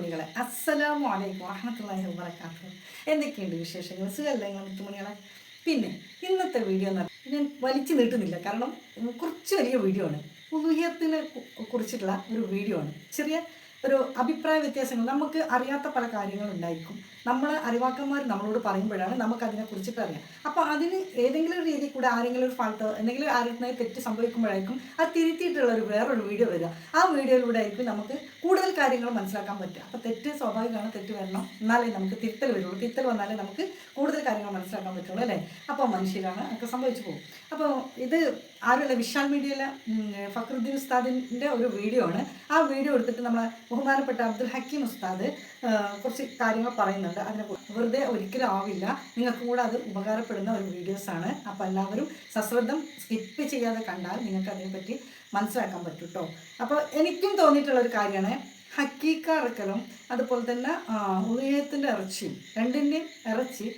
മുത്തുമണികളെ. അസ്സലാമു അലൈക്കും വറഹ്മത്തുള്ളാഹി വബറകാതുഹു. എന്തൊക്കെയുണ്ട് വിശേഷങ്ങൾ? സുഖമല്ലേ നിങ്ങൾ മുത്തുമണികളെ? പിന്നെ ഇന്നത്തെ വീഡിയോ എന്ന് ഞാൻ വലിച്ചു നീട്ടുന്നില്ല. കാരണം കുറച്ച് വലിയ വീഡിയോ ആണ്. ഉദുഹ്യത്തിനെ കുറിച്ചിട്ടുള്ള ഒരു വീഡിയോ ആണ്. ചെറിയ ഒരു അഭിപ്രായ വ്യത്യാസങ്ങൾ. നമുക്ക് അറിയാത്ത പല കാര്യങ്ങളും ഉണ്ടായിരിക്കും. നമ്മൾ അറിവാക്കന്മാർ നമ്മളോട് പറയുമ്പോഴാണ് നമുക്ക് അതിനെ കുറിച്ചിട്ട് അറിയാം. അപ്പോൾ അതിന് ഏതെങ്കിലും രീതിയിൽ കൂടെ ആരെങ്കിലും ഒരു ഫാൾട്ടോ എന്തെങ്കിലും ആരുടെ തെറ്റ് സംഭവിക്കുമ്പോഴായിരിക്കും അത് തിരുത്തിയിട്ടുള്ള ഒരു വേറൊരു വീഡിയോ വരിക. ആ വീഡിയോയിലൂടെ ആയിരിക്കും നമുക്ക് കൂടുതൽ കാര്യങ്ങൾ മനസ്സിലാക്കാൻ പറ്റുക. അപ്പോൾ തെറ്റ് സ്വാഭാവികമാണ് തെറ്റ് വരണം. എന്നാലേ നമുക്ക് തിരുത്തൽ വരുള്ളൂ. തിരുത്തൽ വന്നാലേ നമുക്ക് കൂടുതൽ കാര്യങ്ങൾ മനസ്സിലാക്കാൻ പറ്റുള്ളൂ അല്ലേ? അപ്പോൾ മനുഷ്യരാണ് ഒക്കെ സംഭവിച്ചു പോകും. അപ്പോൾ ഇത് ആരുള്ള വിശാൽ മീഡിയയിലെ ഫക്രുദ്ദീൻ ഉസ്താദിന്റെ ഒരു വീഡിയോ ആണ്. ആ വീഡിയോ എടുത്തിട്ട് നമ്മളെ ബഹുമാനപ്പെട്ട അബ്ദുൽ ഹക്കീം ഉസ്താദ് കുറച്ച് കാര്യങ്ങൾ പറയുന്നുണ്ട്. അതിനെ വെറുതെ ഒരിക്കലും ആവില്ല. നിങ്ങൾക്ക് കൂടെ അത് ഉപകാരപ്പെടുന്ന ഒരു വീഡിയോസാണ് അപ്പോൾ എല്ലാവരും സശ്രദ്ധം സ്കിപ്പ് ചെയ്യാതെ കണ്ടാൽ നിങ്ങൾക്ക് അതിനെപ്പറ്റി മനസ്സിലാക്കാൻ പറ്റും കേട്ടോ അപ്പോൾ എനിക്കും തോന്നിയിട്ടുള്ള ഒരു കാര്യമാണ് ഹക്കീക്ക ഇറക്കലും അതുപോലെ തന്നെ ഉദയത്തിന്റെ ഇറച്ചിയും രണ്ടിന്റെയും ഇറച്ചി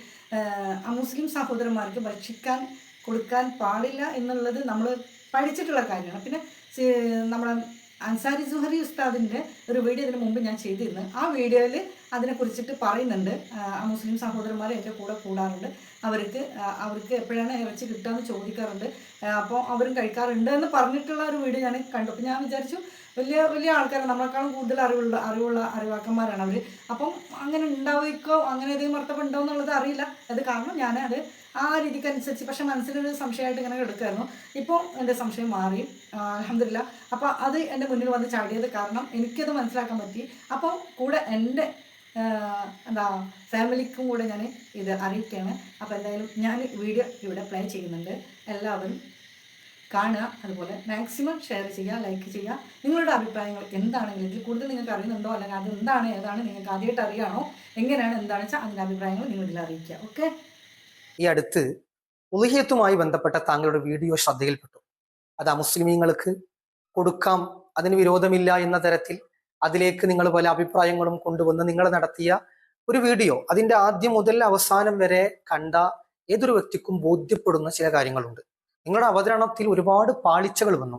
മുസ്ലിം സഹോദരന്മാർക്ക് ഭക്ഷിക്കാൻ കൊടുക്കാൻ പാടില്ല എന്നുള്ളത് നമ്മൾ പഠിച്ചിട്ടുള്ള കാര്യമാണ്. പിന്നെ നമ്മുടെ അൻസാരി സുഹരി ഉസ്താദിന്റെ ഒരു വീഡിയോ ഇതിന് മുമ്പ് ഞാൻ ചെയ്തിരുന്നു. ആ വീഡിയോയിൽ അതിനെക്കുറിച്ചിട്ട് പറയുന്നുണ്ട്. ആ, മുസ്ലിം സഹോദരന്മാർ എന്റെ കൂടെ കൂടാറുണ്ട്. അവർക്ക് അവർക്ക് എപ്പോഴാണ് ഇറച്ചി കിട്ടുക എന്ന് ചോദിക്കാറുണ്ട്. അപ്പോൾ അവരും കഴിക്കാറുണ്ട് എന്ന് പറഞ്ഞിട്ടുള്ള ഒരു വീഡിയോ ഞാൻ കണ്ടു. അപ്പോൾ ഞാൻ വിചാരിച്ചു വലിയ വലിയ ആൾക്കാരാണ്. നമ്മളെക്കാളും കൂടുതൽ അറിവുള്ള അറിവുള്ള അറിവാക്കന്മാരാണ് അവർ അപ്പം അങ്ങനെ ഉണ്ടാവുകയോ അങ്ങനെ ഏതെങ്കിലും മർത്തപ്പം എന്നുള്ളത് അറിയില്ല. അത് കാരണം ഞാൻ അത് ആ രീതിക്ക് അനുസരിച്ച് പക്ഷെ മനസ്സിലൊരു സംശയമായിട്ട് ഇങ്ങനെ എടുക്കുമായിരുന്നു ഇപ്പോൾ എന്റെ സംശയം മാറി. അലഹമില്ല അപ്പോൾ അത് എന്റെ മുന്നിൽ വന്ന് ചാടിയത് കാരണം എനിക്കത് മനസ്സിലാക്കാൻ പറ്റി. അപ്പോൾ കൂടെ എന്റെ എന്താ ഫാമിലിക്കും കൂടെ ഞാൻ ഇത് അറിയിക്കുകയാണ്. അപ്പോൾ എന്തായാലും ഞാൻ വീഡിയോ ഇവിടെ പ്ലേ ചെയ്യുന്നുണ്ട്. എല്ലാവരും കാണുക. അതുപോലെ മാക്സിമം ഷെയർ ചെയ്യുക ലൈക്ക് ചെയ്യുക. നിങ്ങളുടെ അഭിപ്രായങ്ങൾ എന്താണെങ്കിലും ഇതിൽ കൂടുതൽ നിങ്ങൾക്ക് അറിയുന്നുണ്ടോ? അല്ലെങ്കിൽ അത് എന്താണ് ഏതാണ് നിങ്ങൾക്ക് ആദ്യമായിട്ട് അറിയാണോ എങ്ങനെയാണ് എന്താണെന്ന് വെച്ചാൽ അതിന്റെ അഭിപ്രായങ്ങൾ നിങ്ങൾ ഇതിൽ അറിയിക്കുക. ഓക്കെ ഈ അടുത്ത് ഉലഹിയത്തുമായി ബന്ധപ്പെട്ട താങ്കളുടെ വീഡിയോ ശ്രദ്ധയിൽപ്പെട്ടു. അത് അമുസ്ലിമീങ്ങൾക്ക് കൊടുക്കാം. അതിന് വിരോധമില്ല എന്ന തരത്തിൽ അതിലേക്ക് നിങ്ങൾ പല അഭിപ്രായങ്ങളും കൊണ്ടുവന്ന് നിങ്ങൾ നടത്തിയ ഒരു വീഡിയോ. അതിന്റെ ആദ്യം മുതൽ അവസാനം വരെ കണ്ട ഏതൊരു വ്യക്തിക്കും ബോധ്യപ്പെടുന്ന ചില കാര്യങ്ങളുണ്ട്. നിങ്ങളുടെ അവതരണത്തിൽ ഒരുപാട് പാളിച്ചകൾ വന്നു.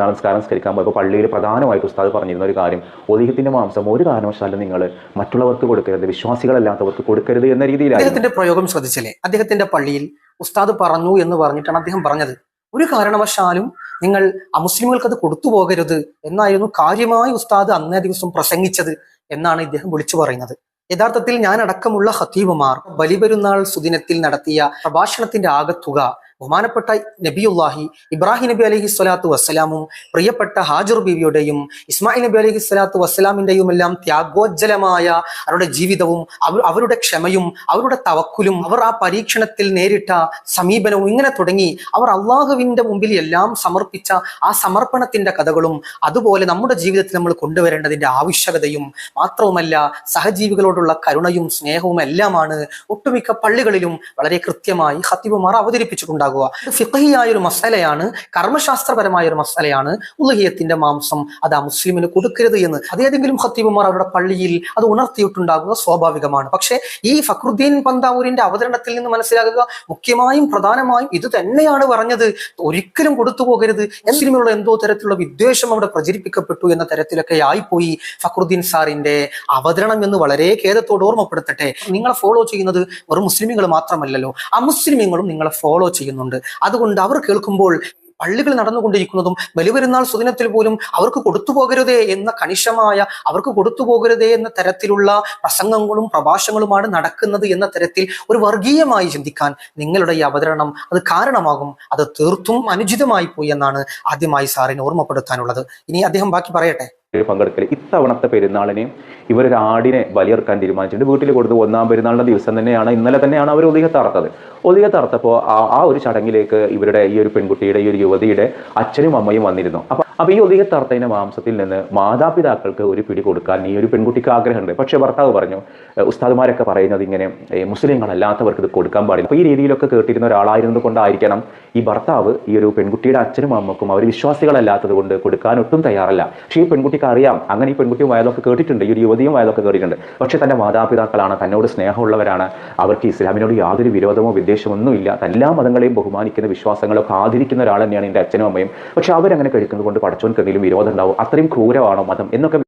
നമസ്കാരം സ്കരിക്കാൻ പോയപ്പോൾ പള്ളിയിൽ പ്രധാനമായിട്ട് ഉസ്താദ് പറഞ്ഞിരുന്ന ഒരു കാര്യം ഒതുക്കത്തിന്റെ മാംസം ഒരു കാരണവശാലും നിങ്ങൾ മറ്റുള്ളവർക്ക് കൊടുക്കരുത് വിശ്വാസികളല്ലാത്തവർക്ക് കൊടുക്കരുത് എന്ന രീതിയിൽ അദ്ദേഹത്തിന്റെ പ്രയോഗം ശ്രദ്ധിച്ചില്ലേ? അദ്ദേഹത്തിന്റെ പള്ളിയിൽ ഉസ്താദ് പറഞ്ഞു എന്ന് പറഞ്ഞിട്ടാണ് അദ്ദേഹം പറഞ്ഞത്. ഒരു കാരണവശാലും നിങ്ങൾ അമുസ്ലിങ്ങൾക്ക് അത് കൊടുത്തു പോകരുത് എന്നായിരുന്നു കാര്യമായി ഉസ്താദ് അന്നേ ദിവസം പ്രസംഗിച്ചത് എന്നാണ് ഇദ്ദേഹം വിളിച്ചു പറയുന്നത്. യഥാർത്ഥത്തിൽ ഞാൻ അടക്കമുള്ള ഹത്തീബുമാർ ബലിപെരുന്നാൾ സുദിനത്തിൽ നടത്തിയ പ്രഭാഷണത്തിന്റെ ആകത്തുക ബഹുമാനപ്പെട്ട നബിയുല്ലാഹി ഇബ്രാഹിം നബി അലഹി സ്വലാത്തു വസ്സലാമും പ്രിയപ്പെട്ട ഹാജർ ബീവിയുടെയും ഇസ്മായിൽ നബി അലഹി സ്വലാത്തു വസ്സലാമിന്റെയും എല്ലാം ത്യാഗോജ്ജലമായ അവരുടെ ജീവിതവും അവരുടെ ക്ഷമയും അവരുടെ തവക്കുലും അവർ ആ പരീക്ഷണത്തിൽ നേരിട്ട സമീപനവും ഇങ്ങനെ തുടങ്ങി അവർ അള്ളാഹുവിന്റെ മുമ്പിൽ എല്ലാം സമർപ്പിച്ച ആ സമർപ്പണത്തിന്റെ കഥകളും അതുപോലെ നമ്മുടെ ജീവിതത്തിൽ നമ്മൾ കൊണ്ടുവരേണ്ടതിന്റെ ആവശ്യകതയും മാത്രവുമല്ല സഹജീവികളോടുള്ള കരുണയും സ്നേഹവും എല്ലാമാണ് ഒട്ടുമിക്ക പള്ളികളിലും വളരെ കൃത്യമായി ഹത്തിബുമാർ അവതരിപ്പിച്ചിട്ടുണ്ടാകുക ഇത് ഫിഖഹിയായ ഒരു മസലയാണ് കർമ്മശാസ്ത്രപരമായ ഒരു മസലയാണ് ഉലഹിയത്തിന്റെ മാംസം അത് ആ മുസ്ലിമിന് കൊടുക്കരുത് എന്ന്. അതേതെങ്കിലും ഹത്തീബുമാർ അവരുടെ പള്ളിയിൽ അത് ഉണർത്തിയിട്ടുണ്ടാകുക സ്വാഭാവികമാണ്. പക്ഷേ ഈ ഫക്രുദ്ദീൻ പന്താവൂരിന്റെ അവതരണത്തിൽ നിന്ന് മനസ്സിലാകുക മുഖ്യമായും പ്രധാനമായും ഇത് തന്നെയാണ് പറഞ്ഞത്. ഒരിക്കലും കൊടുത്തു പോകരുത്. മുസ്ലിമിനുള്ള എന്തോ തരത്തിലുള്ള വിദ്വേഷം അവിടെ പ്രചരിപ്പിക്കപ്പെട്ടു എന്ന തരത്തിലൊക്കെ ആയിപ്പോയി ഫക്രുദ്ദീൻ സാറിന്റെ അവതരണം എന്ന് വളരെ ഖേദത്തോട് ഓർമ്മപ്പെടുത്തട്ടെ. നിങ്ങളെ ഫോളോ ചെയ്യുന്നത് വെറും മുസ്ലിമുകൾ മാത്രമല്ലല്ലോ. അമുസ്ലിമീങ്ങളും നിങ്ങളെ ഫോളോ ചെയ്യുന്നുണ്ട് അതുകൊണ്ട് അവർ കേൾക്കുമ്പോൾ പള്ളികൾ നടന്നുകൊണ്ടിരിക്കുന്നതും ബലിപെരുന്നാൾ സുദിനത്തിൽ പോലും അവർക്ക് കൊടുത്തു പോകരുതേ എന്ന കണിശമായ അവർക്ക് കൊടുത്തു പോകരുതേ എന്ന തരത്തിലുള്ള പ്രസംഗങ്ങളും പ്രഭാഷണങ്ങളുമാണ് നടക്കുന്നത് എന്ന തരത്തിൽ ഒരു വർഗീയമായി ചിന്തിക്കാൻ നിങ്ങളുടെ ഈ അവതരണം അത് കാരണമാകും. അത് തീർത്തും അനുചിതമായി പോയി എന്നാണ് ആദ്യമായി സാറിന് ഓർമ്മപ്പെടുത്താനുള്ളത്. ഇനി അദ്ദേഹം ബാക്കി പറയട്ടെ. പങ്കെടുക്കൽ ഇത്തവണത്തെ പെരുന്നാളിനെയും ഇവരൊരു ആടിനെ ബലിയർക്കാൻ തീരുമാനിച്ചിട്ടുണ്ട്. വീട്ടിൽ കൊടുത്ത് ഒന്നാം പെരുന്നാളിന്റെ ദിവസം തന്നെയാണ് ഇന്നലെ തന്നെയാണ് അവർ ഒതുക തറത്തത് ഒതുക തറത്തപ്പോൾ ആ ആ ഒരു ചടങ്ങിലേക്ക് ഇവരുടെ ഈ ഒരു പെൺകുട്ടിയുടെ ഈ ഒരു യുവതിയുടെ അച്ഛനും അമ്മയും വന്നിരുന്നു. അപ്പോൾ അപ്പോൾ ഈ ഒതുക തറത്തതിന്റെ മാംസത്തിൽ നിന്ന് മാതാപിതാക്കൾക്ക് ഒരു പിടി കൊടുക്കാൻ ഈ ഒരു പെൺകുട്ടിക്ക് ആഗ്രഹമുണ്ട്. പക്ഷേ ഭർത്താവ് പറഞ്ഞു "ഏഹ് ഉസ്താദുമാരൊക്കെ പറയുന്നത് ഇങ്ങനെ മുസ്ലിങ്ങളല്ലാത്തവർക്ക് ഇത് കൊടുക്കാൻ പാടില്ല. അപ്പോൾ ഈ രീതിയിലൊക്കെ കേട്ടിരുന്ന ഒരാളായിരുന്നത് കൊണ്ടായിരിക്കണം ഈ ഭർത്താവ് ഈ ഒരു പെൺകുട്ടിയുടെ അച്ഛനും അമ്മക്കും അവർ വിശ്വാസികളല്ലാത്തത് കൊണ്ട് കൊടുക്കാൻ ഒട്ടും തയ്യാറല്ല. പക്ഷേ ഈ പെൺകുട്ടിക്ക് അറിയാം അങ്ങനെ ഈ പെൺകുട്ടിയും വയലൊക്കെ കേട്ടിട്ടുണ്ട്. ഈ ഒരു യുവതിയും വയലൊക്കെ കേട്ടിട്ടുണ്ട്. പക്ഷേ തന്റെ മാതാപിതാക്കളാണ് തന്നോട് സ്നേഹമുള്ളവരാണ്. അവർക്ക് ഇസ്ലാമിനോട് യാതൊരു വിരോധമോ വിദ്വേഷമൊന്നുമില്ല. എല്ലാ മതങ്ങളെയും ബഹുമാനിക്കുന്ന വിശ്വാസങ്ങളൊക്കെ ആദരിക്കുന്ന ഒരാൾ തന്നെയാണ് എന്റെ അച്ഛനും അമ്മയും. പക്ഷെ അവരങ്ങനെ കഴിക്കുന്നത് കൊണ്ട് പഠിച്ചവർക്ക് എന്തെങ്കിലും വിരോധം ഉണ്ടാവും. അത്രയും ക്രൂരമാണോ മതം എന്നൊക്കെ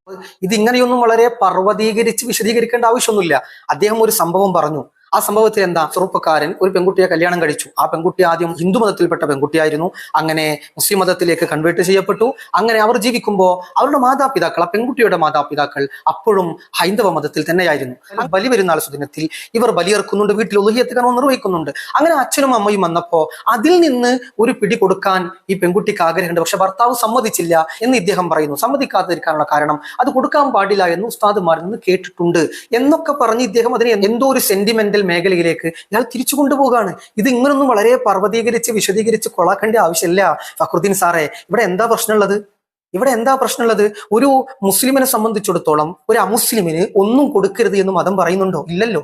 ഇത് ഇങ്ങനെയൊന്നും വളരെ പർവതീകരിച്ച് വിശദീകരിക്കേണ്ട ആവശ്യമൊന്നുമില്ല. അദ്ദേഹം ഒരു സംഭവം പറഞ്ഞു. ആ സംഭവത്തിൽ എന്താ? ചെറുപ്പക്കാരൻ ഒരു പെൺകുട്ടിയെ കല്യാണം കഴിച്ചു. ആ പെൺകുട്ടി ആദ്യം ഹിന്ദു മതത്തിൽപ്പെട്ട പെൺകുട്ടിയായിരുന്നു. അങ്ങനെ മുസ്ലിം മതത്തിലേക്ക് കൺവേർട്ട് ചെയ്യപ്പെട്ടു. അങ്ങനെ അവർ ജീവിക്കുമ്പോൾ അവരുടെ മാതാപിതാക്കൾ ആ പെൺകുട്ടിയുടെ മാതാപിതാക്കൾ അപ്പോഴും ഹൈന്ദവ മതത്തിൽ തന്നെയായിരുന്നു. ബലി പെരുന്നാൾ സുദിനത്തിൽ ഇവർ ബലിയെറുക്കുന്നുണ്ട് വീട്ടിൽ ഉലഹിയത്ത് കർമ്മം നിർവഹിക്കുന്നുണ്ട്. അങ്ങനെ അച്ഛനും അമ്മയും വന്നപ്പോ അതിൽ നിന്ന് ഒരു പിടി കൊടുക്കാൻ ഈ പെൺകുട്ടിക്ക് ആഗ്രഹമുണ്ട്. പക്ഷെ ഭർത്താവ് സമ്മതിച്ചില്ല എന്ന് ഇദ്ദേഹം പറയുന്നു. സമ്മതിക്കാതിരിക്കാനുള്ള കാരണം അത് കൊടുക്കാൻ പാടില്ല എന്ന് ഉസ്താദുമാരിൽ നിന്ന് കേട്ടിട്ടുണ്ട്. എന്നൊക്കെ പറഞ്ഞ് ഇദ്ദേഹം അതിനെ എന്തോ ഒരു സെന്റിമെന്റൽ മേഖലയിലേക്ക് ഇയാൾ തിരിച്ചു കൊണ്ടുപോകാണ്. ഇത് ഇങ്ങനൊന്നും വളരെ പർവതീകരിച്ച് വിശദീകരിച്ച് കൊളാക്കേണ്ട ആവശ്യമില്ല. ഫക്രുദ്ദീൻ സാറേ ഇവിടെ എന്താ പ്രശ്നമുള്ളത്? ഇവിടെ എന്താ പ്രശ്നമുള്ളത്? ഒരു മുസ്ലിമിനെ സംബന്ധിച്ചിടത്തോളം ഒരു അമുസ്ലിമിന് ഒന്നും കൊടുക്കരുത് എന്ന് മതം പറയുന്നുണ്ടോ? ഇല്ലല്ലോ.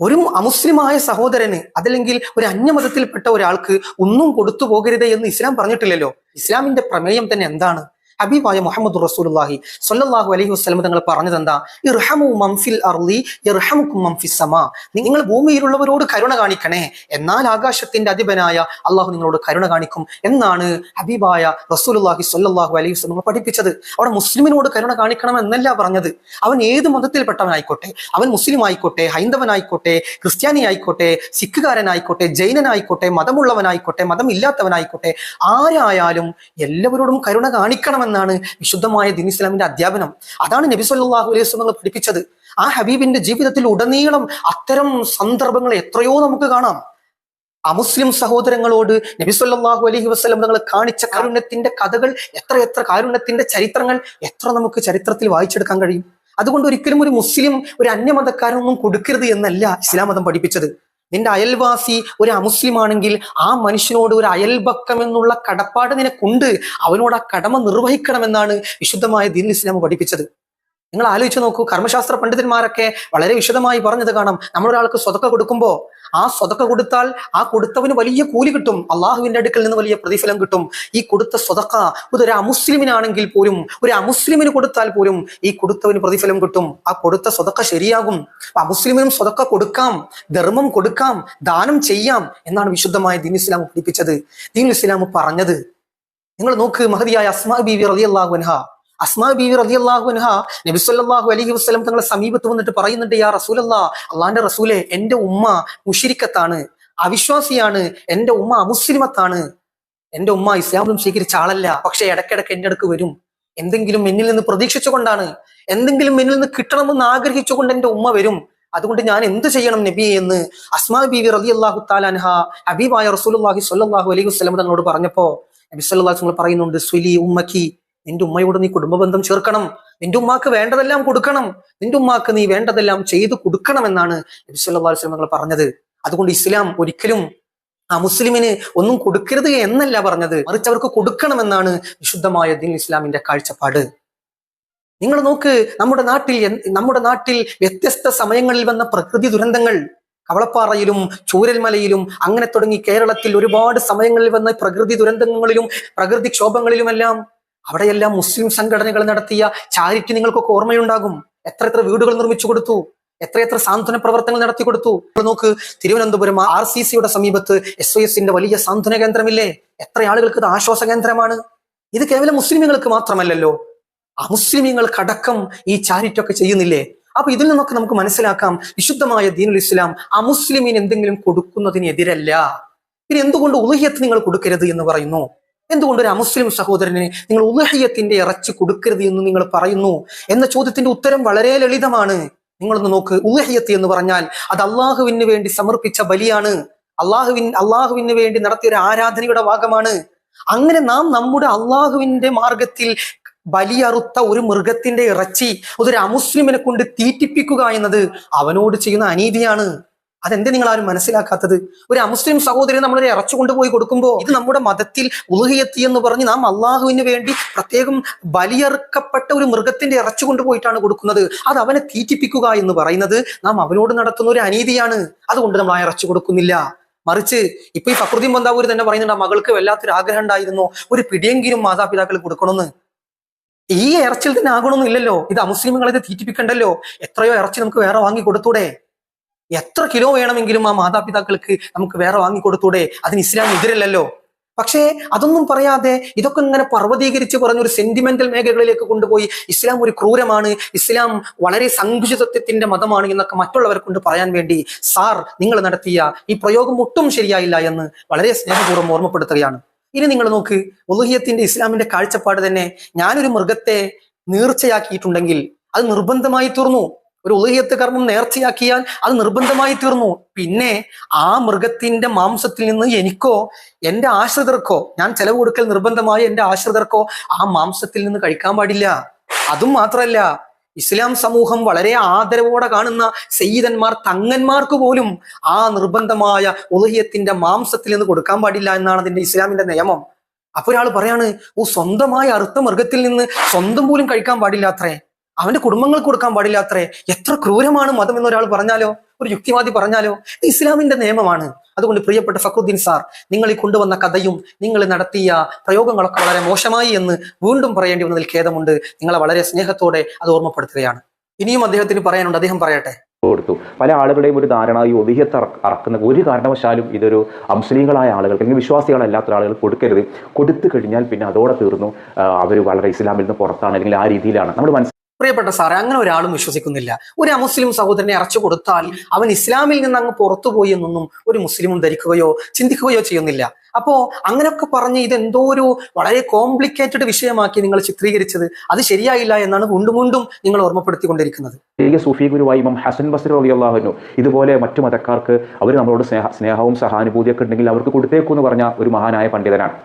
ഒരു അമുസ്ലിമായ സഹോദരന് അതല്ലെങ്കിൽ ഒരു അന്യമതത്തിൽപ്പെട്ട ഒരാൾക്ക് ഒന്നും കൊടുത്തു പോകരുത് എന്ന് ഇസ്ലാം പറഞ്ഞിട്ടില്ലല്ലോ. ഇസ്ലാമിന്റെ പ്രമേയം തന്നെ എന്താണ്? ഹബീബായ മുഹമ്മദ് റസൂലുള്ളാഹി സ്വല്ലല്ലാഹു അലൈഹി വസല്ലം തങ്ങൾ പറഞ്ഞത് എന്താ ഇർഹമു മംഫിൽ അർളി ഇർഹമുക്കും മംഫിസ് സമാ. നിങ്ങൾ ഭൂമിയിലുള്ളവരോട് കരുണ കാണിക്കണേ. എന്നാൽ ആകാശത്തിന്റെ അധിപനായ അള്ളാഹു നിങ്ങളോട് കരുണ കാണിക്കും. എന്നാണ് ഹബീബായ റസൂലുള്ളാഹി സ്വല്ലല്ലാഹു അലൈഹി വസല്ലം പഠിപ്പിച്ചത്. അവിടെ മുസ്ലിമിനോട് കരുണ കാണിക്കണം എന്നല്ല പറഞ്ഞത്. അവൻ ഏത് മതത്തിൽപ്പെട്ടവനായിക്കോട്ടെ അവൻ മുസ്ലിം ആയിക്കോട്ടെ ഹൈന്ദവനായിക്കോട്ടെ ക്രിസ്ത്യാനി ആയിക്കോട്ടെ സിഖുകാരനായിക്കോട്ടെ ജൈനനായിക്കോട്ടെ മതമുള്ളവനായിക്കോട്ടെ മതമില്ലാത്തവനായിക്കോട്ടെ ആരായാലും എല്ലാവരോടും കരുണ കാണിക്കണമെന്നാണ് വിശുദ്ധമായ ദിൻ ഇസ്ലാമിന്റെ അധ്യാപനം. അതാണ് നബി സല്ലല്ലാഹു അലൈഹി വസല്ലം പഠിപ്പിച്ചത്. ആ ഹബീബിന്റെ ജീവിതത്തിൽ ഉടനീളം അത്തരം സന്ദർഭങ്ങൾ എത്രയോ നമുക്ക് കാണാം. അമുസ്ലിം സഹോദരങ്ങളോട് നബി സല്ലല്ലാഹു അലൈഹി വസല്ലം തങ്ങൾ കാണിച്ച കാരുണ്യത്തിന്റെ കഥകൾ എത്ര എത്ര കാരുണ്യത്തിന്റെ ചരിത്രങ്ങൾ എത്ര നമുക്ക് ചരിത്രത്തിൽ വായിച്ചെടുക്കാൻ കഴിയും. അതുകൊണ്ട് ഒരിക്കലും ഒരു മുസ്ലിം ഒരു അന്യമതക്കാരനൊന്നും കൊടുക്കരുത് എന്നല്ല ഇസ്ലാം മതം പഠിപ്പിച്ചത്. നിന്റെ അയൽവാസി ഒരു അമുസ്ലിമാണെങ്കിൽ ആ മനുഷ്യനോട് ഒരു അയൽപക്കം എന്നുള്ള കടപ്പാട് നിനക്കുണ്ട്. അവനോട് ആ കടമ നിർവഹിക്കണമെന്നാണ് വിശുദ്ധമായ ദീൻ ഇസ്ലാം പഠിപ്പിച്ചത്. നിങ്ങൾ ആലോചിച്ച് നോക്കൂ കർമ്മശാസ്ത്ര പണ്ഡിതന്മാരൊക്കെ വളരെ വിശദമായി പറഞ്ഞത് കാണാം. നമ്മളൊരാൾക്ക് സ്വതക്ക കൊടുക്കുമ്പോൾ ആ സ്വതക്ക കൊടുത്താൽ ആ കൊടുത്തവന് വലിയ കൂലി കിട്ടും. അള്ളാഹുവിന്റെ അടുക്കൽ നിന്ന് വലിയ പ്രതിഫലം കിട്ടും. ഈ കൊടുത്ത സ്വതക്ക ഇതൊരു അമുസ്ലിമിനാണെങ്കിൽ പോലും ഒരു അമുസ്ലിമിന് കൊടുത്താൽ പോലും ഈ കൊടുത്തവന് പ്രതിഫലം കിട്ടും. ആ കൊടുത്ത സ്വതക്ക ശരിയാകും. അപ്പൊ അമുസ്ലിമിനും സ്വതക്ക കൊടുക്കാം ധർമ്മം കൊടുക്കാം ദാനം ചെയ്യാം എന്നാണ് വിശുദ്ധമായ ദീൻ ഇസ്ലാം പഠിപ്പിച്ചത്. ദീൻ ഇസ്ലാം പറഞ്ഞത്. നിങ്ങൾ നോക്ക് മഹതിയായ അസ്മാ ബിവി റളിയല്ലാഹു അൻഹ അസ്മാ ബീവി റളിയല്ലാഹു അള്ളാഹുനഹ നബിസ്വല്ലാഹു അലഹി വസല്ലം തങ്ങളെ സമീപത്ത് വന്നിട്ട് പറയുന്നുണ്ട് യാ റസൂലല്ലാ അള്ളാന്റെ റസൂലെ എന്റെ ഉമ്മ മുഷിരിക്കത്താണ് അവിശ്വാസിയാണ് എന്റെ ഉമ്മ അമുസ്ലിമത്താണ് എന്റെ ഉമ്മ ഇസ്ലാമും സ്വീകരിച്ച ആളല്ല പക്ഷെ ഇടയ്ക്കിടയ്ക്ക് എന്റെ അടുക്ക് വരും. എന്തെങ്കിലും എന്നിൽ നിന്ന് പ്രതീക്ഷിച്ചുകൊണ്ടാണ് എന്തെങ്കിലും എന്നിൽ നിന്ന് കിട്ടണമെന്ന് ആഗ്രഹിച്ചുകൊണ്ട് എന്റെ ഉമ്മ വരും. അതുകൊണ്ട് ഞാൻ എന്ത് ചെയ്യണം നബി എന്ന് അസ്മാ ബീവി റതി അള്ളാഹു താലാൻഹ ഹബീബായ റസൂലുള്ളാഹി സ്വല്ലല്ലാഹു അലൈഹി വസ്ലം തങ്ങളോട് പറഞ്ഞപ്പോ നബി സല്ലല്ലാഹു പറയുന്നുണ്ട് സുലി ഉമ്മക്കി നിന്റെ ഉമ്മയോട് നീ കുടുംബബന്ധം ചേർക്കണം. നിന്റെ ഉമ്മാക്ക് വേണ്ടതെല്ലാം കൊടുക്കണം. നിന്റെ ഉമ്മാക്ക് നീ വേണ്ടതെല്ലാം ചെയ്തു കൊടുക്കണം എന്നാണ് നബി സല്ലല്ലാഹു അലൈഹി വസല്ലം പറഞ്ഞത്. അതുകൊണ്ട് ഇസ്ലാം ഒരിക്കലും ആ മുസ്ലിമിന് ഒന്നും കൊടുക്കരുത് എന്നല്ല പറഞ്ഞത്. മറിച്ച് അവർക്ക് കൊടുക്കണമെന്നാണ് വിശുദ്ധമായ ദീൻ ഇസ്ലാമിന്റെ കാഴ്ചപ്പാട്. നിങ്ങൾ നോക്ക് നമ്മുടെ നാട്ടിൽ നമ്മുടെ നാട്ടിൽ വ്യത്യസ്ത സമയങ്ങളിൽ വന്ന പ്രകൃതി ദുരന്തങ്ങൾ കവളപ്പാറയിലും ചൂരൽമലയിലും അങ്ങനെ തുടങ്ങി കേരളത്തിൽ ഒരുപാട് സമയങ്ങളിൽ വന്ന പ്രകൃതി ദുരന്തങ്ങളിലും പ്രകൃതിക്ഷോഭങ്ങളിലുമെല്ലാം അവിടെയെല്ലാം മുസ്ലിം സംഘടനകൾ നടത്തിയ ചാരിറ്റി നിങ്ങൾക്കൊക്കെ ഓർമ്മയുണ്ടാകും. എത്ര എത്ര വീടുകൾ നിർമ്മിച്ചു കൊടുത്തു. എത്രയെത്ര സാന്ത്വന പ്രവർത്തനങ്ങൾ നടത്തി കൊടുത്തു. നോക്ക് തിരുവനന്തപുരം ആർ സി സിയുടെ സമീപത്ത് എസ് ഒ എസിന്റെ വലിയ സാന്ത്വന കേന്ദ്രമില്ലേ? എത്ര ആളുകൾക്ക് ഇത് ആശ്വാസ കേന്ദ്രമാണ്? ഇത് കേവലം മുസ്ലിമുകൾക്ക് മാത്രമല്ലല്ലോ. അമുസ്ലിമീങ്ങൾക്കടക്കം ഈ ചാരിറ്റി ഒക്കെ ചെയ്യുന്നില്ലേ? അപ്പൊ ഇതിൽ നിന്നൊക്കെ നമുക്ക് മനസ്സിലാക്കാം വിശുദ്ധമായ ദീനുൽ ഇസ്ലാം അമുസ്ലിമിന് എന്തെങ്കിലും കൊടുക്കുന്നതിനെതിരല്ല. പിന്നെ എന്തുകൊണ്ട് ഉലഹിയത്ത് നിങ്ങൾ കൊടുക്കരുത് എന്ന് പറയുന്നു? എന്തുകൊണ്ട് ഒരു അമുസ്ലിം സഹോദരനെ നിങ്ങൾ ഉലഹയ്യത്തിന്റെ ഇറച്ചി കൊടുക്കരുത് എന്ന് നിങ്ങൾ പറയുന്നു? എന്ന ചോദ്യത്തിന്റെ ഉത്തരം വളരെ ലളിതമാണ്. നിങ്ങളൊന്ന് നോക്ക്. ഉലഹയ്യത്ത് എന്ന് പറഞ്ഞാൽ അത് അള്ളാഹുവിന് വേണ്ടി സമർപ്പിച്ച ബലിയാണ്. അള്ളാഹുവിൻ അള്ളാഹുവിന് വേണ്ടി നടത്തിയ ഒരു ആരാധനയുടെ ഭാഗമാണ്. അങ്ങനെ നാം നമ്മുടെ അള്ളാഹുവിന്റെ മാർഗത്തിൽ ബലിയറുത്ത ഒരു മൃഗത്തിന്റെ ഇറച്ചി അതൊരു അമുസ്ലിമിനെ കൊണ്ട് തീറ്റിപ്പിക്കുക എന്നത് അവനോട് ചെയ്യുന്ന അനീതിയാണ്. അതെന്ത് നിങ്ങൾ ആരും മനസ്സിലാക്കാത്തത്? ഒരു അമുസ്ലിം സഹോദരൻ നമ്മളൊരു ഇറച്ചു കൊണ്ടുപോയി കൊടുക്കുമ്പോൾ ഇത് നമ്മുടെ മതത്തിൽ ഉലഹിയത്തി എന്ന് പറഞ്ഞ് നാം അള്ളാഹുവിന് വേണ്ടി പ്രത്യേകം ബലിയറുക്കപ്പെട്ട ഒരു മൃഗത്തിന്റെ ഇറച്ചു കൊണ്ടുപോയിട്ടാണ് കൊടുക്കുന്നത്. അത് അവനെ തീറ്റിപ്പിക്കുക എന്ന് പറയുന്നത് നാം അവനോട് നടത്തുന്ന ഒരു അനീതിയാണ്. അതുകൊണ്ട് നമ്മൾ ആ ഇറച്ചു കൊടുക്കുന്നില്ല. മറിച്ച് ഇപ്പൊ ഈ ഫക്രുദ്ദീൻ ബന്താവൂര് തന്നെ പറയുന്നുണ്ട് ആ മകൾക്ക് വല്ലാത്തൊരു ആഗ്രഹം ഉണ്ടായിരുന്നു. ഒരു പിടിയെങ്കിലും മാതാപിതാക്കൾ കൊടുക്കണമെന്ന്. ഈ ഇറച്ചിൽ തന്നെ ആകണമെന്നില്ലല്ലോ. ഇത് അമുസ്ലിമുകളെ തീറ്റിപ്പിക്കണ്ടല്ലോ. എത്രയോ ഇറച്ചി നമുക്ക് വേറെ വാങ്ങി കൊടുത്തൂടെ? എത്ര കിലോ വേണമെങ്കിലും ആ മാതാപിതാക്കൾക്ക് നമുക്ക് വേറെ വാങ്ങിക്കൊടുത്തൂടെ? അതിന് ഇസ്ലാം എതിരല്ലല്ലോ. പക്ഷേ അതൊന്നും പറയാതെ ഇതൊക്കെ ഇങ്ങനെ പർവതീകരിച്ച് പറഞ്ഞൊരു സെന്റിമെന്റൽ മേഖലകളിലേക്ക് കൊണ്ടുപോയി ഇസ്ലാം ഒരു ക്രൂരമാണ് ഇസ്ലാം വളരെ സങ്കുചിതത്വത്തിന്റെ മതമാണ് എന്നൊക്കെ മറ്റുള്ളവരെ കൊണ്ട് പറയാൻ വേണ്ടി സാർ നിങ്ങൾ നടത്തിയ ഈ പ്രയോഗം ഒട്ടും ശരിയായില്ല എന്ന് വളരെ സ്നേഹപൂർവം ഓർമ്മപ്പെടുത്തുകയാണ്. ഇനി നിങ്ങൾ നോക്ക് ഒലുഹിയത്തിന്റെ ഇസ്ലാമിന്റെ കാഴ്ചപ്പാട് തന്നെ ഞാനൊരു മൃഗത്തെ നീർച്ചയാക്കിയിട്ടുണ്ടെങ്കിൽ അത് നിർബന്ധമായി തീർന്നു. ഒരു ഉലഹിയത്ത് കർമ്മം നേർച്ചയാക്കിയാൽ അത് നിർബന്ധമായി തീർന്നു. പിന്നെ ആ മൃഗത്തിന്റെ മാംസത്തിൽ നിന്ന് എനിക്കോ എന്റെ ആശ്രിതർക്കോ ഞാൻ ചെലവ് കൊടുക്കൽ നിർബന്ധമായി എന്റെ ആശ്രിതർക്കോ ആ മാംസത്തിൽ നിന്ന് കഴിക്കാൻ പാടില്ല. അതും മാത്രമല്ല ഇസ്ലാം സമൂഹം വളരെ ആദരവോടെ കാണുന്ന സയ്യിദന്മാർ തങ്ങന്മാർക്ക് പോലും ആ നിർബന്ധമായ ഉലഹിയത്തിന്റെ മാംസത്തിൽ നിന്ന് കൊടുക്കാൻ പാടില്ല എന്നാണ് അതിന്റെ ഇസ്ലാമിന്റെ നിയമം. അപ്പൊ ഒരാൾ പറയാണ് ഓ സ്വന്തമായ അറുത്ത മൃഗത്തിൽ നിന്ന് സ്വന്തം പോലും കഴിക്കാൻ പാടില്ല അത്രേ. അവന്റെ കുടുംബങ്ങൾക്ക് കൊടുക്കാൻ പാടില്ല അത്രേ. എത്ര ക്രൂരമാണ് മതം എന്നൊരാൾ പറഞ്ഞാലോ? ഒരു യുക്തിവാദി പറഞ്ഞാലോ? ഇത് ഇസ്ലാമിന്റെ നിയമമാണ്. അതുകൊണ്ട് പ്രിയപ്പെട്ട ഫക്രുദ്ദീൻ സാർ നിങ്ങൾ ഈ കൊണ്ടുവന്ന കഥയും നിങ്ങൾ നടത്തിയ പ്രയോഗങ്ങളൊക്കെ വളരെ മോശമായി എന്ന് വീണ്ടും പറയേണ്ടി വന്നതിൽ ഖേദമുണ്ട്. നിങ്ങളെ വളരെ സ്നേഹത്തോടെ അത് ഓർമ്മപ്പെടുത്തുകയാണ്. ഇനിയും അദ്ദേഹത്തിന് പറയാനുണ്ട്. അദ്ദേഹം പറയട്ടെ. കൊടുത്തു. പല ആളുകളുടെയും ഒരു ധാരണ ഈ ഒതുഹിയത്ത് അറക്കുന്ന ഒരു കാരണവശാലും ഇതൊരു അംസ്ലീങ്ങളായ ആളുകൾക്ക് അല്ലെങ്കിൽ വിശ്വാസികളല്ലാത്ത ആളുകൾ കൊടുക്കരുത്. കൊടുത്തു കഴിഞ്ഞാൽ പിന്നെ അതോടെ തീർന്നു. അവർ വളരെ ഇസ്ലാമിൽ നിന്ന് പുറത്താണ് അല്ലെങ്കിൽ ആ രീതിയിലാണ്. നമ്മൾ മനസ്സിലാക്കി പ്രിയപ്പെട്ട സാറേ അങ്ങനെ ഒരാളും വിശ്വസിക്കുന്നില്ല. ഒരു അമുസ്ലിം സഹോദരനെ അറച്ചു കൊടുത്താൽ അവൻ ഇസ്ലാമിൽ നിന്ന് അങ്ങ് പുറത്തുപോയി എന്നൊന്നും ഒരു മുസ്ലിമും ധരിക്കുകയോ ചിന്തിക്കുകയോ ചെയ്യുന്നില്ല. അപ്പോ അങ്ങനെയൊക്കെ പറഞ്ഞ് ഇതെന്തോ ഒരു വളരെ കോംപ്ലിക്കേറ്റഡ് വിഷയമാക്കി നിങ്ങൾ ചിത്രീകരിച്ചത് അത് ശരിയായില്ല എന്നാണ് വീണ്ടും വീണ്ടും നിങ്ങൾ ഓർമ്മപ്പെടുത്തിക്കൊണ്ടിരിക്കുന്നത്. സൂഫി ഗുരുവായി ഇമാം ഹസൻ ബസർ അള്ളാഹുനു ഇതുപോലെ മറ്റു മതക്കാർക്ക് അവർ നമ്മളോട് സ്നേഹ സ്നേഹവും സഹാനുഭൂതിയൊക്കെ ഉണ്ടെങ്കിൽ അവർക്ക് കൊടുത്തേക്കൂ എന്ന് പറഞ്ഞ ഒരു മഹാനായ പണ്ഡിതനാണ്.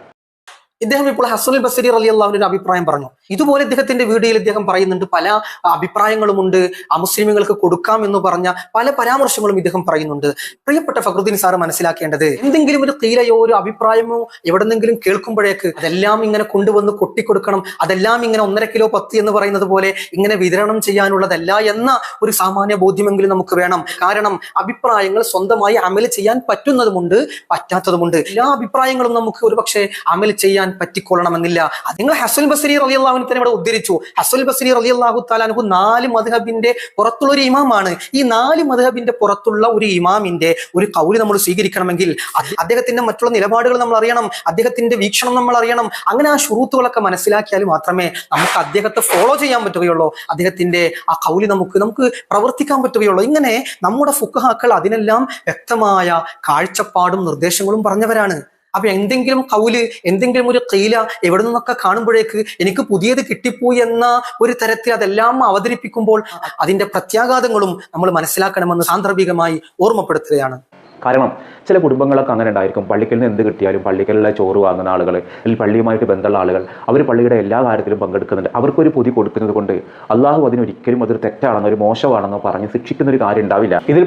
ഇദ്ദേഹം ഇപ്പോൾ ഹസനുൽ ബസരി അലി അള്ളാഹുവിന്റെ ഒരു അഭിപ്രായം പറഞ്ഞു. ഇതുപോലെ ഇദ്ദേഹത്തിന്റെ വീഡിയോയിൽ ഇദ്ദേഹം പറയുന്നുണ്ട് പല അഭിപ്രായങ്ങളുമുണ്ട് അമുസ്ലിമുകൾക്ക് കൊടുക്കാം എന്ന് പറഞ്ഞ പല പരാമർശങ്ങളും ഇദ്ദേഹം പറയുന്നുണ്ട്. പ്രിയപ്പെട്ട ഫക്രുദ്ദീൻ സാറ് മനസ്സിലാക്കേണ്ടത് എന്തെങ്കിലും ഒരു തീരയോ ഒരു അഭിപ്രായമോ എവിടെന്നെങ്കിലും കേൾക്കുമ്പോഴേക്ക് അതെല്ലാം ഇങ്ങനെ കൊണ്ടുവന്ന് കൊട്ടിക്കൊടുക്കണം അതെല്ലാം ഇങ്ങനെ ഒന്നര കിലോ പത്ത് എന്ന് പറയുന്നത് പോലെ ഇങ്ങനെ വിതരണം ചെയ്യാനുള്ളതല്ല എന്ന ഒരു സാമാന്യ ബോധ്യമെങ്കിലും നമുക്ക് വേണം. കാരണം അഭിപ്രായങ്ങൾ സ്വന്തമായി അമൽ ചെയ്യാൻ പറ്റുന്നതുമുണ്ട് പറ്റാത്തതുമുണ്ട്. എല്ലാ അഭിപ്രായങ്ങളും നമുക്ക് ഒരുപക്ഷെ അമൽ ചെയ്യാൻ പറ്റിക്കൊള്ളണമെന്നില്ല. നിങ്ങൾ ഹസുൽ ബസരി അള്ളാഹുവിനെ തന്നെ ഇവിടെ ഉദ്ധരിച്ചു. ഹസുൽ ബസരി അലി അള്ളാഹു താലാനുഹു നാല് മധുഹബിന്റെ പുറത്തുള്ള ഒരു ഇമാമാണ്. ഈ നാല് മധുഹബിന്റെ പുറത്തുള്ള ഒരു ഇമാമിന്റെ ഒരു കൗലി നമ്മൾ സ്വീകരിക്കണമെങ്കിൽ അദ്ദേഹത്തിന്റെ മറ്റുള്ള നിലപാടുകൾ നമ്മൾ അറിയണം അദ്ദേഹത്തിന്റെ വീക്ഷണം നമ്മൾ അറിയണം. അങ്ങനെ ആ ഷുറൂത്തുകളൊക്കെ മനസ്സിലാക്കിയാൽ മാത്രമേ നമുക്ക് അദ്ദേഹത്തെ ഫോളോ ചെയ്യാൻ പറ്റുകയുള്ളൂ. അദ്ദേഹത്തിന്റെ ആ കൗലി നമുക്ക് നമുക്ക് പ്രവർത്തിക്കാൻ പറ്റുകയുള്ളൂ. ഇങ്ങനെ നമ്മുടെ ഫുക്കഹാക്കൾ അതിനെല്ലാം വ്യക്തമായ കാഴ്ചപ്പാടും നിർദ്ദേശങ്ങളും പറഞ്ഞവരാണ്. അപ്പൊ എന്തെങ്കിലും കൗൽ എന്തെങ്കിലും ഒരു കീല എവിടെ നിന്നൊക്കെ കാണുമ്പോഴേക്ക് എനിക്ക് പുതിയത് കിട്ടിപ്പോയി എന്ന ഒരു തരത്തിൽ അതെല്ലാം അവതരിപ്പിക്കുമ്പോൾ അതിന്റെ പ്രത്യാഘാതങ്ങളും നമ്മൾ മനസ്സിലാക്കണമെന്ന് സാന്ദർഭികമായി ഓർമ്മപ്പെടുത്തുകയാണ്. കാരണം ചില കുടുംബങ്ങളൊക്കെ അങ്ങനെ ഉണ്ടായിരിക്കും. പള്ളിക്കൽ നിന്ന് എന്ത് കിട്ടിയാലും പള്ളിക്കലിലെ ചോറ് വാങ്ങുന്ന ആളുകൾ അല്ലെങ്കിൽ പള്ളിയുമായിട്ട് ബന്ധമുള്ള ആളുകൾ അവർ പള്ളിയുടെ എല്ലാ കാര്യത്തിലും പങ്കെടുക്കുന്നുണ്ട്. അവർക്കൊരു പൊതി കൊടുക്കുന്നത് കൊണ്ട് അള്ളാഹു അതിനൊരിക്കലും അതൊരു തെറ്റാണെന്നോ ഒരു മോശമാണെന്നോ പറഞ്ഞ് ശിക്ഷിക്കുന്ന ഒരു കാര്യം ഉണ്ടാവില്ല. ഇതിൽ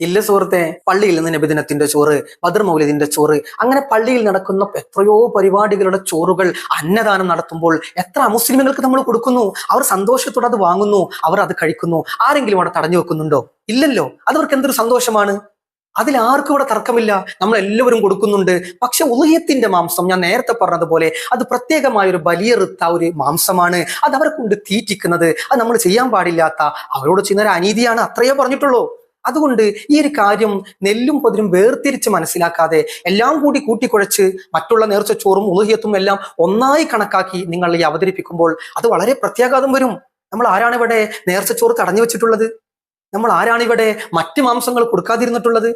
ഇല്ല സുഹൃത്തെ പള്ളിയിൽ നിന്ന് നബിദിനത്തിന്റെ ചോറ് ബദർ മൗലിദിന്റെ ചോറ് അങ്ങനെ പള്ളിയിൽ നടക്കുന്ന എത്രയോ പരിപാടികളുടെ ചോറുകൾ അന്നദാനം നടത്തുമ്പോൾ എത്ര അമുസ്ലിമുകൾക്ക് നമ്മൾ കൊടുക്കുന്നു? അവർ സന്തോഷത്തോടെ അത് വാങ്ങുന്നു അവർ അത് കഴിക്കുന്നു. ആരെങ്കിലും അവിടെ തടഞ്ഞു വെക്കുന്നുണ്ടോ? ഇല്ലല്ലോ. അതവർക്ക് എന്തൊരു സന്തോഷമാണ്? അതിൽ ആർക്കും ഇവിടെ തർക്കമില്ല. നമ്മൾ എല്ലാവരും കൊടുക്കുന്നുണ്ട്. പക്ഷെ ഉലയത്തിന്റെ മാംസം ഞാൻ നേരത്തെ പറഞ്ഞതുപോലെ അത് പ്രത്യേകമായ ഒരു വലിയ ബലിയെറുത്ത ഒരു മാംസമാണ്. അത് അവരെ കൊണ്ട് തീറ്റിക്കുന്നത്. അത് നമ്മൾ ചെയ്യാൻ പാടില്ലാത്ത അവരോട് ചെയ്യുന്ന ഒരു അനീതിയാണ്. അത്രയേ പറഞ്ഞിട്ടുള്ളൂ. അതുകൊണ്ട് ഈ ഒരു കാര്യം നെല്ലും പതിരും വേർതിരിച്ച് മനസ്സിലാക്കാതെ എല്ലാം കൂടി കൂട്ടിക്കുഴച്ച് മറ്റുള്ള നേർച്ചച്ചോറും ഉളുഹിയത്തും എല്ലാം ഒന്നായി കണക്കാക്കി നിങ്ങൾ ഈ അവതരിപ്പിക്കുമ്പോൾ അത് വളരെ പ്രത്യാഘാതം വരും. നമ്മൾ ആരാണ് ഇവിടെ നേർച്ചച്ചോറ് തടഞ്ഞു വെച്ചിട്ടുള്ളത്? നമ്മൾ ആരാണ് ഇവിടെ മറ്റ് മാംസങ്ങൾ കൊടുക്കാതിരുന്നിട്ടുള്ളത്?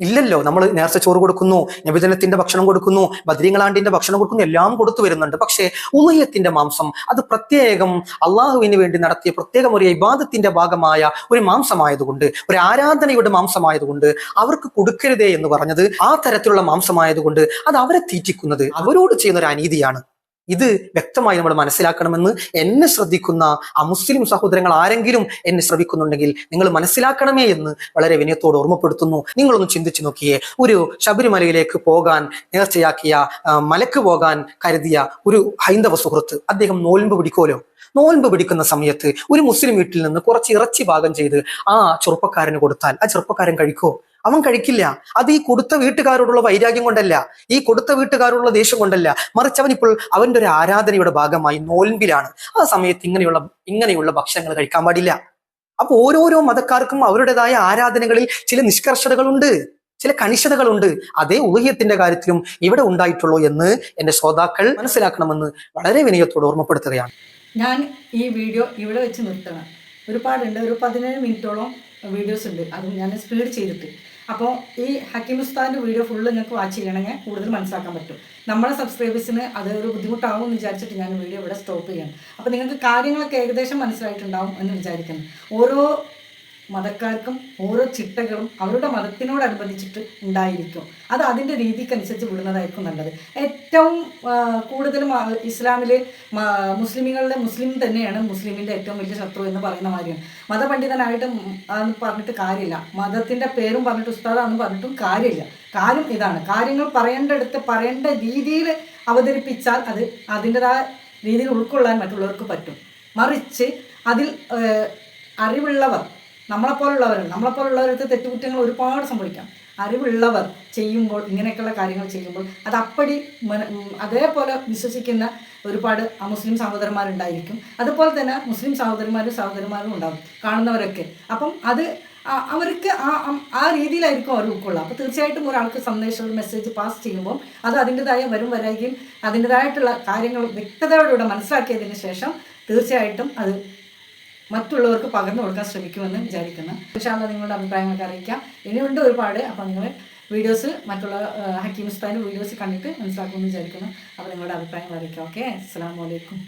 ഇല്ലല്ലോ. നമ്മൾ നേർച്ച ചോറ് കൊടുക്കുന്നു നബിജനത്തിന്റെ ഭക്ഷണം കൊടുക്കുന്നു ബദ്രീങ്ങളാണ്ടിന്റെ ഭക്ഷണം കൊടുക്കുന്നു എല്ലാം കൊടുത്തു വരുന്നുണ്ട്. പക്ഷേ ഉലയത്തിന്റെ മാംസം അത് പ്രത്യേകം അള്ളാഹുവിന് വേണ്ടി നടത്തിയ പ്രത്യേകം ഒരു ഇബാദത്തിന്റെ ഭാഗമായ ഒരു മാംസമായതുകൊണ്ട് ഒരു ആരാധനയുടെ മാംസമായതുകൊണ്ട് അവർക്ക് കൊടുക്കരുതേ എന്ന് പറഞ്ഞത് ആ തരത്തിലുള്ള മാംസമായതുകൊണ്ട് അത് അവരെ തീറ്റിക്കുന്നത് അവരോട് ചെയ്യുന്ന ഒരു അനീതിയാണ്. ഇത് വ്യക്തമായി നമ്മൾ മനസ്സിലാക്കണമെന്ന് എന്നെ ശ്രദ്ധിക്കുന്ന ആ മുസ്ലിം സഹോദരങ്ങൾ ആരെങ്കിലും എന്നെ ശ്രവിക്കുന്നുണ്ടെങ്കിൽ നിങ്ങൾ മനസ്സിലാക്കണമേ എന്ന് വളരെ വിനയത്തോട് ഓർമ്മപ്പെടുത്തുന്നു. നിങ്ങളൊന്ന് ചിന്തിച്ചു നോക്കിയേ. ഒരു ശബരിമലയിലേക്ക് പോകാൻ നേർച്ചയാക്കിയ മലക്ക് പോകാൻ കരുതിയ ഒരു ഹൈന്ദവ സുഹൃത്ത് അദ്ദേഹം നോൽമ്പ് പിടിക്കോലോ നോൽമ്പ് പിടിക്കുന്ന സമയത്ത് ഒരു മുസ്ലിം വീട്ടിൽ നിന്ന് കുറച്ച് ഇറച്ചി പാകം ചെയ്ത് ആ ചെറുപ്പക്കാരന് കൊടുത്താൽ ആ ചെറുപ്പക്കാരൻ കഴിക്കോ അവൻ കഴിക്കില്ല. അത് ഈ കൊടുത്ത വീട്ടുകാരോടുള്ള വൈരാഗ്യം കൊണ്ടല്ല. ഈ കൊടുത്ത വീട്ടുകാരോടുള്ള ദേഷ്യം കൊണ്ടല്ല. മറിച്ച് അവൻ ഇപ്പോൾ അവന്റെ ഒരു ആരാധനയുടെ ഭാഗമായി നോൽമ്പിലാണ്. ആ സമയത്ത് ഇങ്ങനെയുള്ള ഇങ്ങനെയുള്ള ഭക്ഷണങ്ങൾ കഴിക്കാൻ പാടില്ല. അപ്പൊ ഓരോരോ മതക്കാർക്കും അവരുടേതായ ആരാധനകളിൽ ചില നിഷ്കർഷതകളുണ്ട്. ചില കണിശതകളുണ്ട്. അതേ ഊഹ്യത്തിന്റെ കാര്യത്തിലും ഇവിടെ ഉണ്ടായിട്ടുള്ളൂ എന്ന് എന്റെ ശ്രോതാക്കൾ മനസ്സിലാക്കണമെന്ന് വളരെ വിനയത്തോട് ഓർമ്മപ്പെടുത്തുകയാണ്. ഞാൻ ഈ വീഡിയോ ഇവിടെ വെച്ച് നിർത്തണം. ഒരുപാടുണ്ട്. ഒരു പതിനേഴ് മിനിറ്റോളം വീഡിയോസ് ഉണ്ട്. അത് ഞാൻ സ്പീഡ് ചെയ്തിട്ട്. അപ്പോൾ ഈ ഹക്കീം ഉസ്താദിന്റെ വീഡിയോ ഫുള്ള് നിങ്ങൾക്ക് വാച്ച് ചെയ്യണമെങ്കിൽ കൂടുതൽ മനസ്സിലാക്കാൻ പറ്റും. നമ്മളെ സബ്സ്ക്രൈബേഴ്സിന് അത് ഒരു ബുദ്ധിമുട്ടാവും എന്ന് വിചാരിച്ചിട്ട് ഞാൻ വീഡിയോ ഇവിടെ സ്റ്റോപ്പ് ചെയ്യണം. അപ്പോൾ നിങ്ങൾക്ക് കാര്യങ്ങളൊക്കെ ഏകദേശം മനസ്സിലായിട്ടുണ്ടാവും എന്ന് വിചാരിക്കുന്നു. ഓരോ മതക്കാർക്കും ഓരോ ചിട്ടകളും അവരുടെ മതത്തിനോടനുബന്ധിച്ചിട്ട് ഉണ്ടായിരിക്കും. അത് അതിന്റെ രീതിക്കനുസരിച്ച് വിടുന്നതായിരിക്കും നല്ലത്. ഏറ്റവും കൂടുതലും ഇസ്ലാമിൽ മുസ്ലിമുകളിലെ മുസ്ലിം തന്നെയാണ് മുസ്ലിമിന്റെ ഏറ്റവും വലിയ ശത്രു എന്ന് പറയുന്ന മാതിരിയാണ്. മതപണ്ഡിതനായിട്ട് എന്ന് പറഞ്ഞിട്ട് കാര്യമില്ല. മതത്തിന്റെ പേരും പറഞ്ഞിട്ട് ഉസ്താദാന്ന് പറഞ്ഞിട്ടും കാര്യമില്ല. കാര്യം ഇതാണ്. കാര്യങ്ങൾ പറയേണ്ടടുത്ത് പറയേണ്ട രീതിയിൽ അവതരിപ്പിച്ചാൽ അത് അതിന്റെതായ രീതിയിൽ ഉൾക്കൊള്ളാൻ മറ്റുള്ളവർക്ക് പറ്റും. മറിച്ച് അതിൽ അറിവുള്ളവർ നമ്മളെപ്പോലുള്ളവർ നമ്മളെപ്പോലുള്ളവർക്ക് തെറ്റുകുറ്റങ്ങൾ ഒരുപാട് സംഭവിക്കാം. അറിവുള്ളവർ ചെയ്യുമ്പോൾ ഇങ്ങനെയൊക്കെയുള്ള കാര്യങ്ങൾ ചെയ്യുമ്പോൾ അത് അപ്പടി അതേപോലെ വിശ്വസിക്കുന്ന ഒരുപാട് മുസ്ലിം സഹോദരന്മാരുണ്ടായിരിക്കും. അതുപോലെ തന്നെ മുസ്ലിം സഹോദരന്മാരും സഹോദരന്മാരും ഉണ്ടാകും കാണുന്നവരൊക്കെ. അപ്പം അത് അവർക്ക് ആ ആ- രീതിയിലായിരിക്കും അവർ ഉൾക്കൊള്ളുക. അപ്പോൾ തീർച്ചയായിട്ടും ഒരാൾക്ക് സന്ദേശം ഒരു മെസ്സേജ് പാസ് ചെയ്യുമ്പോൾ അത് അതിന്റെതായ വരും വരായികയും അതിന്റെതായിട്ടുള്ള കാര്യങ്ങൾ വ്യക്തതയോടുകൂടെ മനസ്സിലാക്കിയതിന് ശേഷം തീർച്ചയായിട്ടും അത് മറ്റുള്ളവർക്ക് പകർന്നു കൊടുക്കാൻ ശ്രമിക്കുമെന്ന് വിചാരിക്കുന്നു. പക്ഷേ നിങ്ങളുടെ അഭിപ്രായങ്ങളൊക്കെ അറിയിക്കാം. ഇനിയുണ്ട് ഒരുപാട് അപ്പോൾ നിങ്ങൾ വീഡിയോസ് മറ്റുള്ള ഹക്കീം ഉസ്താദിന്റെ വീഡിയോസ് കണ്ടിട്ട് മനസ്സിലാക്കുമെന്ന് വിചാരിക്കുന്നു. അപ്പോൾ നിങ്ങളുടെ അഭിപ്രായങ്ങൾ അറിയിക്കാം. ഓക്കെ അസ്സാം വലൈക്കും